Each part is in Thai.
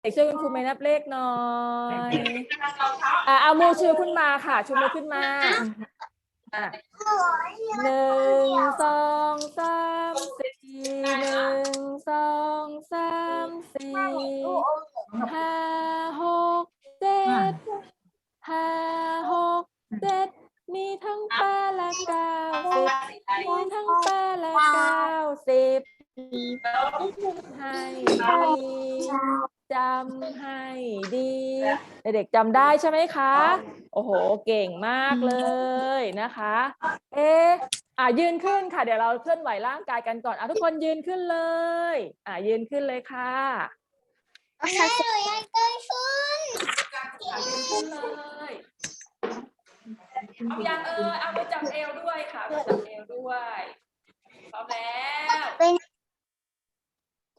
เด็กช่วยคุณครูเมย์นับเลขหน่อยอะเอามือชูขึ้นมาค่ะ ชูมือขึ้นมาอะหนึ่งสองสามสี่หนึ่งสองสามสี่ห้าหกเจ็ดห้าหกเจ็ดมีทั้งแปดและเก้าสิบมีทั้งแปดและเก้าสิบให้ดี จำให้ดี เด็กๆจำได้ใช่ไหมคะ โอ้โห เก่งมากเลยนะคะ เอ๊ะอะยืนขึ้นค่ะ เดี๋ยวเราเคลื่อนไหวร่างกายกันก่อนอะทุกคนยืนขึ้นเลย อะยืนขึ้นเลยค่ะอะยืนขึ้นเลยเอายังเออเอามือจับเอวด้วยค่ะมือจับเอวด้วยพร้อมแล้ว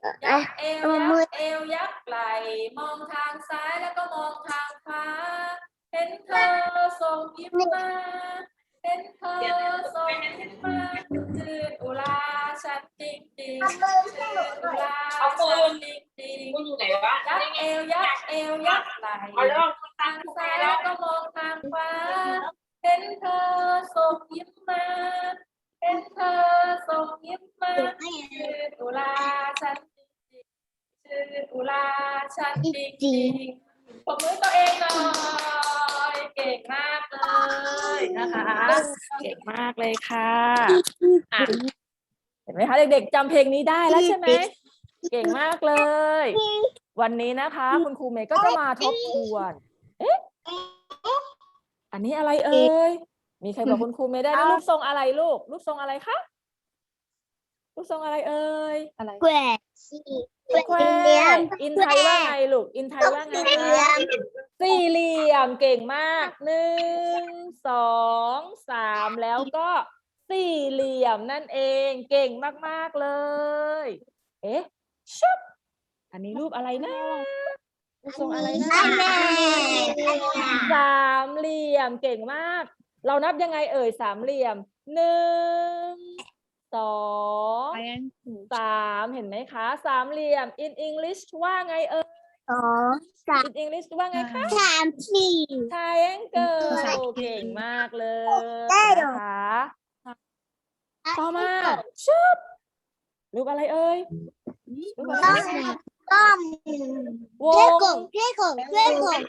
ยักเอวยักเอวยักไหลมองทางซ้ายแล้วก็มองทางขวาเห็นเธอส่งยิ้มมาเห็นเธอส่งยิ้มมาชื่นอุลาฉันจริงจริงๆชื่นอุลาฉันจริงจริงคุณอยู่ไหนวะๆยักเอวยักเอวยักไหลเอาแล้วทางซ้ายแล้วก็มองทางขวาเห็นเธอส่งยิ้มมา เห็นเธอส่งยิ้มมาชื่อตุลาฉันจริงๆชื่อตุลาฉันจริงๆผมมือตัวเองหน่อยเก่งมากเลยนะคะเก่งมากเลยค่ะอะเห็นไหมคะเด็กๆจำเพลงนี้ได้แล้วใช่ไหมเก่งมากเลย วันนี้นะคะ คุณครูเมย์ก็จะมาทบทวน เอ๊ะ อันนี้อะไรเอ่ย มีใครบอกคุณครูเมย์ได้นะรูปทรงอะไรลูก รูปทรงอะไรคะรูปทรงอะไรเอ่ยแกว่งแควอินไทยว่าไงลูก อินไทยว่าไงคะสี่เหลี่ยมเก่งมากหนึ่งสองสามแล้วก็สี่เหลี่ยมนั่นเองเก่งมากๆเลย เอ๊ะชุบอันนี้รูปอะไรนะรูปทรงอะไรนะแม่สามเหลี่ยมเก่งมาก เรานับยังไงเอ่ยสามเหลี่ยมหนึ่งสองสามเห็นไหมคะ สามเหลี่ยม in English ว่าไงเอ่ยสองสาม in English ว่าไงคะสามสี่ triangle เก่งมากเลยได้เหรอนะคะต่อมาชุบรูปอะไรเอ่ยรูปอะไรต้อมนะต้อมวเพื่งกงเพื่กงเพื่กง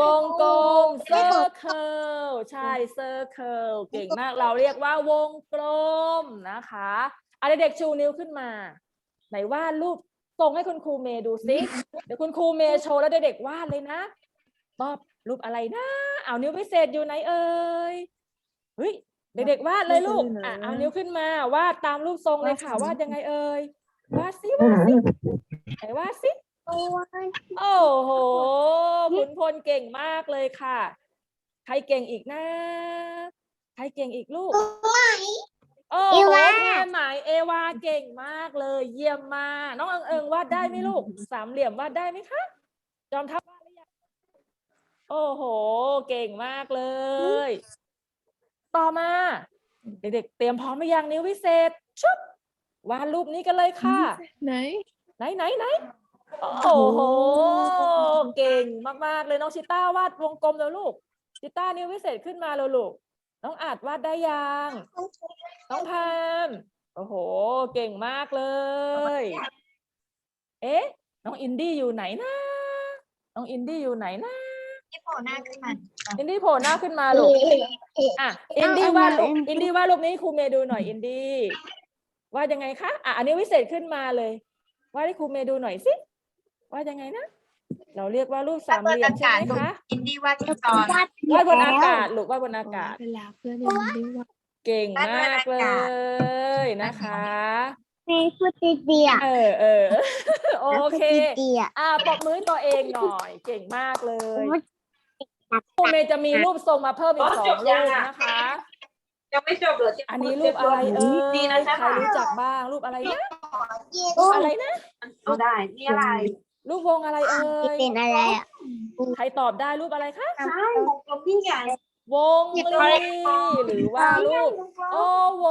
วงกลม circle ใช่ circle เก่งมากเราเรียกว่าวงกลมนะคะเอาเด็กๆชูนิ้วขึ้นมา ไหนวาดรูปส่งให้คุณครูเมย์ดูสิเดี๋ยวคุณครูเมย์โชว์แล้วเด็กๆวาดเลยนะตอบรูปอะไรนะเอานิ้วพิเศษอยู่ไหนเอ่ยเฮ้ยเด็กๆวาดเลยลูกอะเอานิ้วขึ้นมาวาดตามรูปทรงเลยค่ะวาดยังไงเอ่ยวาดสิวาดสิไหนวาดสิ โอ้โหขุนพลเก่งมากเลยค่ะ ใครเก่งอีกนะ ใครเก่งอีกลูก โอ้เอโหวาแม่หมายเอวาเก่งมากเลย เยี่ยมมากน้องเอิงเอิงวาดได้ไหมลูก สามเหลี่ยมวาดได้ไหมคะ จอมทัพวาดหรือยังโอ้โห เก่งมากเลย ต่อมา เด็กๆเตรียมพร้อมหรือยังนิ้ววิเศษชุบวาดรูปนี้กันเลยค่ะ ไหน ไหนไหนไหน โอ้โห เก่งมาก ๆ เลยน้องชิต้าวาดวงกลมแล้วลูก ชิต้านิ้ววิเศษขึ้นมาแล้วลูก น้องอาจวาดได้ยัง น้องพาม โอ้โห เก่งมากเลย เอ๊ะ น้องอินดี้อยู่ไหนนะ น้องอินดี้อยู่ไหนนะ ที่โผล่หน้าขึ้นมาอินดี้โผล่หน้าขึ้นมาลูก อะ อินดี้วาดรูปอินดี้วาดรูปนี้ครูเมย์ดูหน่อยอินดี้วาดยังไงคะ อะ อันนี้วิเศษขึ้นมาเลย วาดให้ครูเมย์ดูหน่อยสิ วาดยังไงนะ เราเรียกว่ารูปสามเหลี่ยมใช่ไหมคะอินดี้ว่าที่ตอนวาดบนอากาศลูกวาดบนอากาศเวลาเพื่อนเรียนได้ว่าเก่งมากเลยนะคะแม่พูดเดียวเออเออโอเคเดียวอ่าปรบมือตัวเองหน่อย เก่งมากเลยครูเมย์จะมีรูปทรงมาเพิ่มอีกสองรูปนะคะยังไม่จบเหรอที่อันนี้รูปอะไรเอ่ดียนะจ๊ะใครรู้จักบ้างรูปอะไรนะรูปอะไรนะเอาได้นี่อะไร รูปวงอะไรเอ่ยเป็นอะไรอะใครตอบได้รูปอะไรคะใช่วงกลมยิ่งใหญ่วงรีหรือว่ารูปโอโว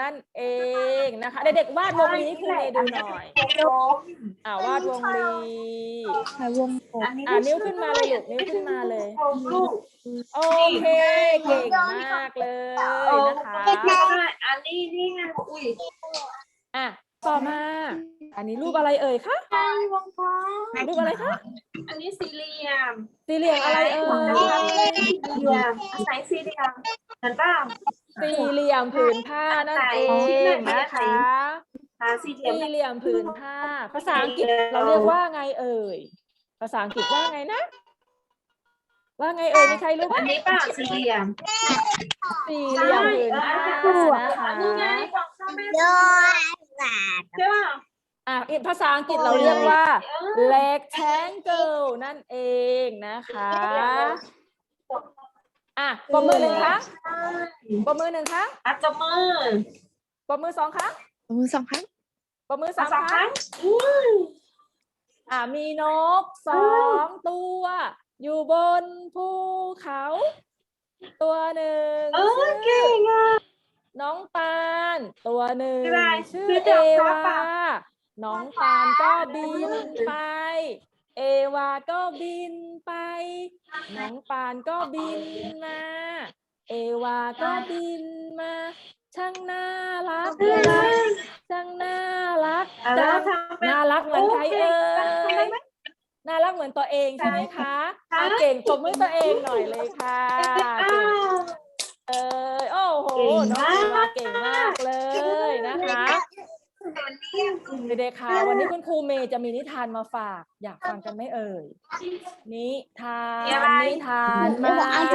นั่นเองนะคะเด็กๆวาดวงรีให้ครูเมย์ดูหน่อยอ่าวาดวงรีใช้วงกลมอ่านิ้วขึ้นมาเลยลูกนิ้วขึ้นมาเลยลูกโอเคเก่งมากเลยนะคะอันนี้นี่ไงอุ้ยอะต่อมา อันนี้รูปอะไรเอ่ยคะวงกลมรูปอะไรคะ อันนี้สี่เหลี่ยม สี่เหลี่ยมอะไรเอ่ยสี่เหลี่ยมอันไหนสี่เหลี่ยมเห็นเปล่าสี่เหลี่ยมผืนผ้านั่นเองนะคะหาสี่เหลี่ยมสี่เหลี่ยมผืนผ้า ภาษาอังกฤษเราเรียกว่าไงเอ่ย ภาษาอังกฤษว่าไงนะ ว่าไงเอ่ยมีใครรู้อับ้านงนี้เปล่าสี่เหลี่ยม สี่เหลี่ยมผืนผ้านะคะนี่ไงของพ่อแม่ยอดใช่ป่ะ อะอีกภาษาอังกฤษเราเรียกว่า rectangle นั่นเองนะคะอะปมมือหนึ่งครั้งปมมือหนึ่งครั้งอัดจมือปมมือสองครั้งมือสองครั้งปมมือสาสามมคครั้รั้งงอุ้ยอะมีนกสองตัว อยู่บนภูเขา ตัวหนึ่งเออชื่เก่งอะน้องปาน ตัวหนึ่งชื่ออะไรชื่อชื่อเอเด็กวาครับป่ะ น้องปานก็บินไป เอวาก็บินไป น้องปานก็บินมา เอวาก็บินมา ช่างน่ารักเลยช่างน่ารักอะจัแล้วงทำเป็นน่ารักเหมือนใครเอ่โอเคยน่ารักเหมือนตัวเองใช่ไหมคะอะเก่งตบมือตัวเองหน่อยเลยค่ะอ้าเก่งวเออโอ้โหเก่งน้องมากเอวาเก่งมากเลยนะคะ เด็กๆค่ะวันนี้คุณครูเมย์จะมีนิทานมาฝาก อยากฟังกันไหมเอ่ย นิทานนิทานมา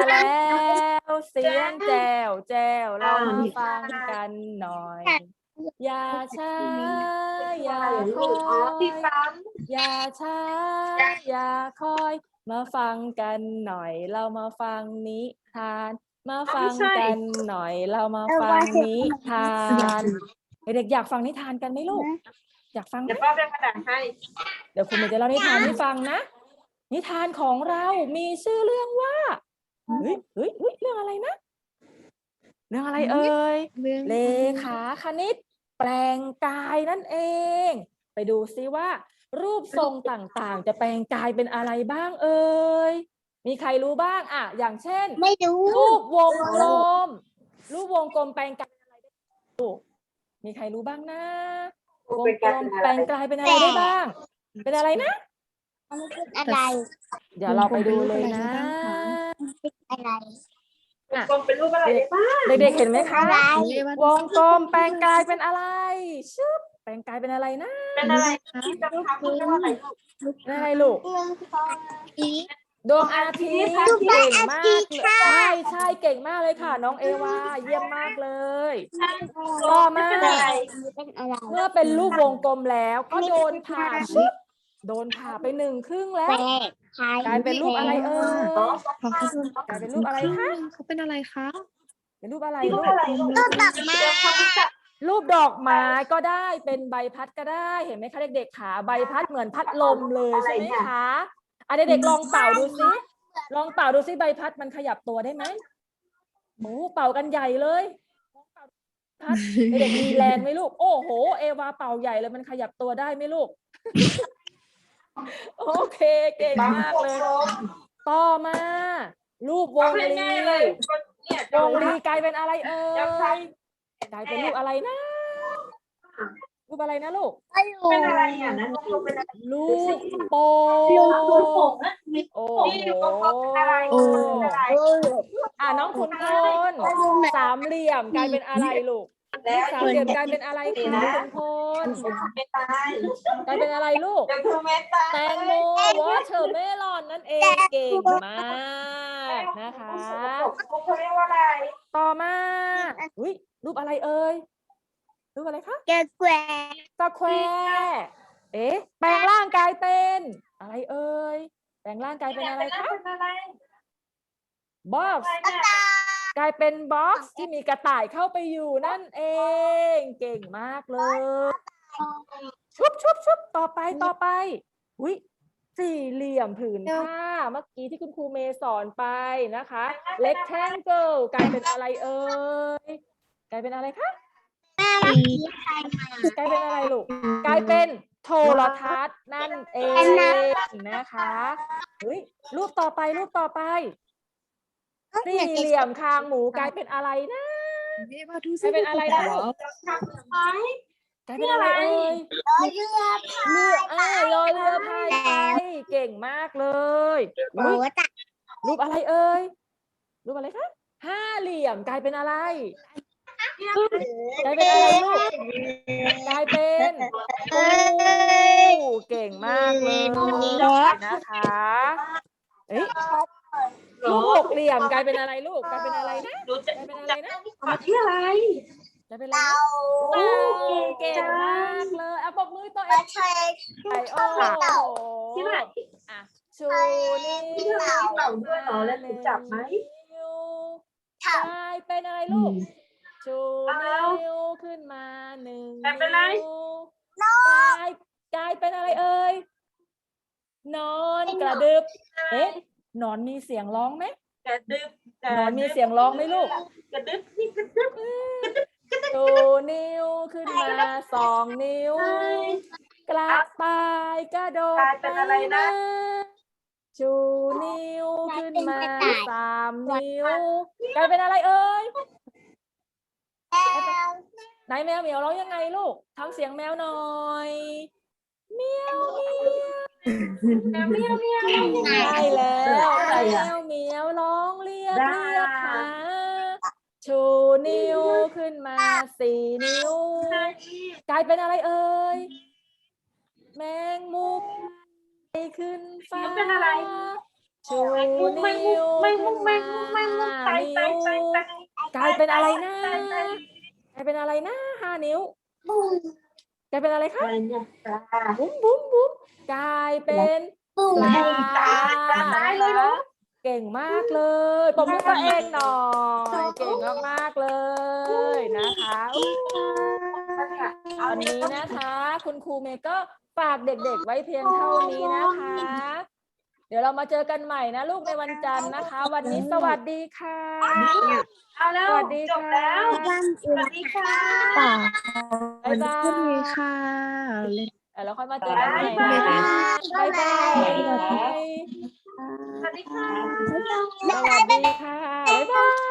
แล้วเสียงแจวแจวเรามาฟังกันหน่อย อย่าช้าอย่าคอ๋ออยที่ปั๊มอย่าช้าอย่าคอย มาฟังกันหน่อย เรามาฟังนิทาน มาฟังกันหน่อย เรามาฟังนิทาน เด็กๆอยากฟังนิทานกันไหมลูก อยากฟังไหมเดี๋ยวป้าเป็นกระดาษให้ เดี๋ยวคุณเมย์จะเล่านิทานให้ฟังนะ นิทานของเรามีชื่อเรื่องว่าเฮ้ยเฮ้ยเฮ้ยเรื่องอะไรนะ เรื่องอะไรเอ่ย เลขาคณิต แปลงกายนั่นเอง ไปดูซิว่า รูปทรงต่างๆ จะแปลงกายเป็นอะไรบ้างเอ่ย มีใครรู้บ้างอะ อย่างเช่น ไม่รู้ รูปวงกลม รูปวงกลมแปลงกายเป็นอะไรได้ลูก มีใครรู้บ้างนะวงเป็นกลการมเป็นอะแปลไรงกายเป็นอะไรได้บ้าง เป็นอะไรนะ อะไรเดี๋ยวเราไปดูเลยนะอะไรกลมเป็นรูปอะไรได้บ้างเด็กๆเห็นไหมคะอะไรวงกลมแปลงกายเป็นอะไรชึบแปลงกายเป็นอะไรนะเป็นอะไรที่จะทำเป็นอะไรลูกเป็นอะไรลูกหนึ่งสองสี่ ดวงอาทิตย์ดวงเก่งอามาทิกตย์เลยค่ะใช่ใช่เก่งมากเลยค่ะ น้องเอวาเยี่ยมมากเลยต่อมาเป็นอะไรเป็นอะไรเมื่อเป็นรูปวงกลมแล้วก็โดนผ่าชึบโดนผ่าไปหนึ่งครึ่งแล้วแปลกไทยกลายเป็นรูปอะไรเอ่ยของเขากลายเป็นรูปอะไรคะเขาเป็นอะไรคะเป็นรูปอะไรรูลูปกอะไรลูกรูปดอกไม้รูปดอกไม้ก็ได้เป็นใบพัดก็ได้เห็นไหมคะเด็กๆขาใบพัดเหมือนพัดลมเลยใช่ไหมคะ อะเด็กๆลองเป่าดูซิลองเป่าดูซิใบพัดมันขยับตัวได้ไหมโอ้เป่ากันใหญ่เลยพัดเด็กๆมีแรงไหมลูก โอ้โห เอวาเป่าใหญ่เลยมันขยับตัวได้ไหมลูก โอเคเก่งมากเลย ต่อมา รูปวงลีง่ายๆเลยเนี่ยวงลีกลายเป็นอะไรเอ่ยกลายเป็นรูปอะไรนะ รูปอะไรนะลูกไม่รู้เป็นอะไรอะนะลูกเป็นอะไรลูกโป่งลูกโป่งนะมีโอ้นี่ลูกโป่งเป็นอะไรโอ้เป็นอะไร อะน้องขุนพลสามเหลี่ยมกลายเป็นอะไรลูกแล้วสามเหลี่ยมกลายเป็นอะไรคะขุนพลไม่ตายกลายเป็นอะไรลูก เดี๋ยวคือไม่ตายแตงโมวอเทอร์เมลอนนั่นเองเก่งมากนะคะเขาเรียกว่าอะไร ต่อมาอุ้ยรูปอะไรเอ่ย รูปอะไรคะแกแกวสแควร์เอ๊ะแปลงร่างกายเป็น อะไรเอ่ยแปลงร่างกายเป็นอะไรคะเป็นอะไรบ็อกซ์เนี่ยกลายเป็นบ็อกซ์ที่มีกระต่ายเข้าไปอยู่นั่นเอง เก่งมากเลย ชุบชุบชุบต่อไปต่อไปอุ้ยสี่เหลี่ยมผืนผ้าเมื่อกี้ที่คุณครูเมย์สอนไปนะคะ rectangle กลายเป็นอะไรเอ่ยกลายเป็นอะไรคะสี กลายเป็นอะไรลูก กลายเป็นโทรทัศน์นั่นเองนะคะเฮ้ยรูปต่อไปรูปต่อไป สี่เหลี่ยมคางหมูกลายเป็นอะไรนะนี่มาดูกสิลายเป็นอะไรนะลูกกลายเป็นอะไรเอ่ยเรือเรืออ่ารอเรือพายไปเก่งมากเลยโอ้อุ๊ยตะรูปอะไรเอ่ยรูปอะไรคะห้าเหลี่ยมกลายเป็นอะไร กลายเป็นอะไรลูกกลายเป็นปูเก่งมากเลยนะคะเอ้ยลูกหกเหลี่ยมกลายเป็นอะไรลูกกลายเป็นอะไรนะดูจะกลายเป็นอะไรนะมาที่อะไรกลายเป็นอะไรนะเต่าเก่งมากเลยเอาปรบมือตัวเองใช่ไปโอ้โหที่ไหนอะชูนิ้วที่ไหนมีเต่าด้วยเหรอแล้วหนูจับไหมนิ้วกลายเป็นอะไรลูก ชูนิ้วขึ้นมาหนึ่งกลายเป็นอะไรนิ้วกลายกลายเป็นอะไรเอ่ยนอนกระดึบเอ๊ะหนอนมีเสียงร้องไหมกระดึบหนอนมีเสียงร้องไหมลูกกระดึบนี่กระดึบชูนิ้วขึ้นมาสองนิ้ว กระต่ายกระโดดกลายเป็นอะไรนะชูนิ้วขึ้นมาสามนิ้วกลายเป็นอะไรเอ่ย ไหนแมวเหมียวร้องยังไงลูกทำเสียงแมวหน่อยเมียวเมียวเมียวเมียวเมียวได้แล้วอะไรแมอะวเหมียวร้องเรียกได้เรียกหาชูนิ้วขึ้นมาสี่นิ้ว กลายเป็นอะไรเอ่ยแมงมุมไปขึ้นฟ้ามันเป็นอะไรชูแมงมุมแมงมุนิ้มวแมงมุมแมงมุมแมงมุมไตไตไตไตกลาย เป็นอะไรนะกลายเป็นอะไรนะห้านิ้วกลายเป็นอะไรคะบุ้มบุ้มบุ้มกลายเป็นปลาปลาตายเลยเหรอเก่งมากเลยปมมือตัวเองหน่อยเก่งมากๆเลยนะคะวันนี้นะคะ คุณครูเมย์ก็ฝากเด็กๆไว้เพียงเท่านี้นะคะ เดี๋ยวเรามาเจอกันใหม่นะลูกในวันจันทร์นะคะ วันนี้สวัสดีค่ะเอาแล้วสวัสดีจบค่ะแล้ว สวัสดีค่ะป่าบ๊ายบายพรุ่งนี้ค่ะเล่นเดี๋ยวเราค่อยมาเจอกันใหม่นะบ๊ายบายบ๊ายบายสวัสดีค่ะ สวัสดีค่ะบ๊ายบาย